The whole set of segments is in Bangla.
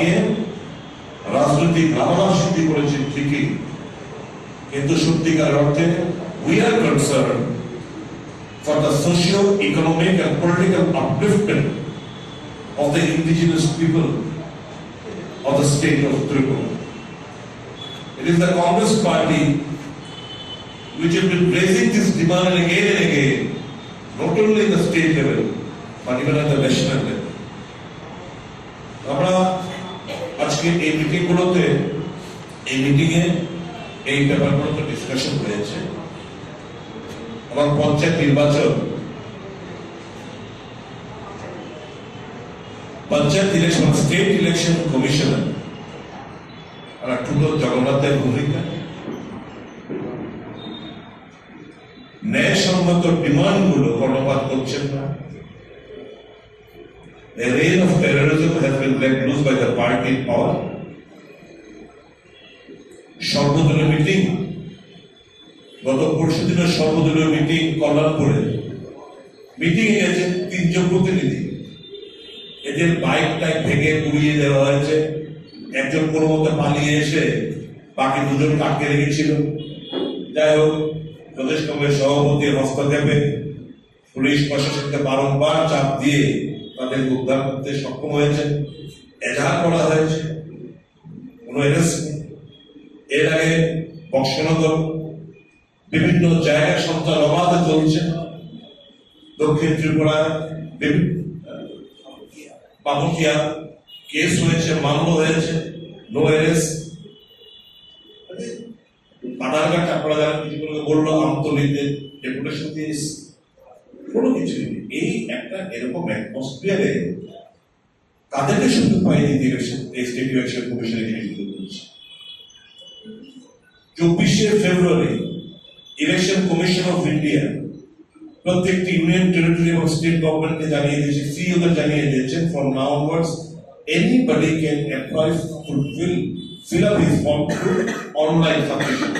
বানিয়ে রাজনৈতিক লাভালাভ সিদ্ধি করেছেন ঠিকই কিন্তু সত্যিকার অর্থে we are concern for the social economic and political upliftment of the indigenous people of the state of Tripura. It is the Congress party which has been raising this demand again and again, not only in the state level, but even at the national level. আজকে এই মিটিং গুলোতে এই মিটিং এ এই ব্যাপারগুলো ডিসকাশন হয়েছে। এবং পঞ্চায়েত নির্বাচন, panchayat election state election commissioner আর টুটো জগন্নাথের ভূমিকা। ন্যায়সঙ্গত ডিমান্ডগুলো কর্ণপাত করছেন না। A reign of terrorism has been let loose by the party in power. সর্বদলীয় মিটিং গত পরশু দিনের সর্বদলীয় মিটিং কল্যাণপুরে মিটিং এ তিনজন প্রতিনিধি। এদের বাইক টাইক ভেঙে পুড়িয়ে দেওয়া হয়েছে। একজন কোনো মতো পালিয়ে এসে বাকি দুজন আটকে রেখেছিল। যাই হোক, প্রদেশ কংগ্রেস সভাপতির হস্তক্ষেপে পুলিশ প্রশাসনকে বারংবার চাপ দিয়ে তাদের উদ্ধার করতে সক্ষম হয়েছে, এজাহার করা হয়েছে, কোনো এর আগে বক্সনগর বিভিন্ন জায়গায় সন্ত্রাস অবাধে চলছে। দক্ষিণ ত্রিপুরায় বিভিন্ন কেস হয়েছে, মামলা হয়েছে নো এরেস পানারঘাট আপনারা যারা কিছু বলল আমতলিতে ডেপুটেশন দিয়ে এসছে। কোনো কিছু নেই এই একটা এরকম অ্যাটমসফিয়ারে তাদেরকে শুধু পাইনি ইলেকশন কমিশনের জিনিসগুলো করছে চব্বিশে ফেব্রুয়ারি ইলেকশন কমিশন অফ ইন্ডিয়া প্রত্যেকটি ইউনিয়ন টেরিটরি এবং স্টেট গভর্নমেন্টকে জানিয়ে দিয়েছে সিইওদের জানিয়ে দিয়েছেন for now onwards anybody can apply fulfil fill up his form through online submission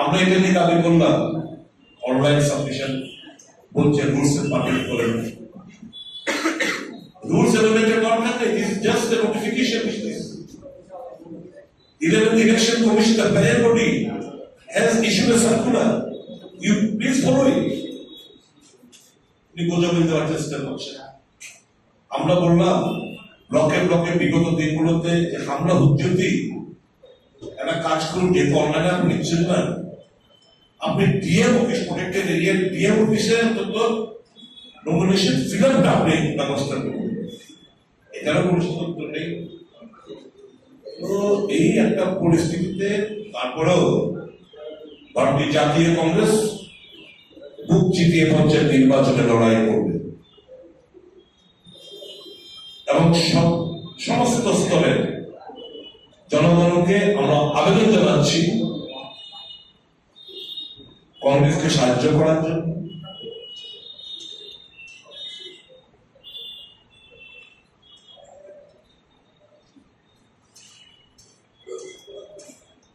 আমরা এটা নিয়ে দাবি করলাম অনলাইন সাবমিশন বলছে রুলস এর পাবলিক করে rules this just a notification this 11th Election Commission, the parent body, has issued a circular. You please follow it. উনি দেওয়ার চেষ্টা আমরা বললাম ব্লকে ব্লকে বিগত দিনগুলোতে হামলা হুজ্জতি একটা কাজ করুন যেহেতু অনলাইনে আপনি নিচ্ছেন না আপনি ডিএম অফিস প্রোটেক্টেড এরিয়ার ডিএম অফিসে অন্তত নমিনেশন ফিগারটা আপনি ব্যবস্থা করুন। এটারও কোনো সতর্ক নেই। তো এই একটা পরিস্থিতিতে তারপরেও ভারতীয় জাতীয় কংগ্রেস বুক চিতিয়ে পঞ্চায়েত নির্বাচনে লড়াই করবে। এবং সমস্ত স্তরের জনগণকে আমরা আবেদন জানাচ্ছি। কংগ্রেসকে সাহায্য করার জন্য।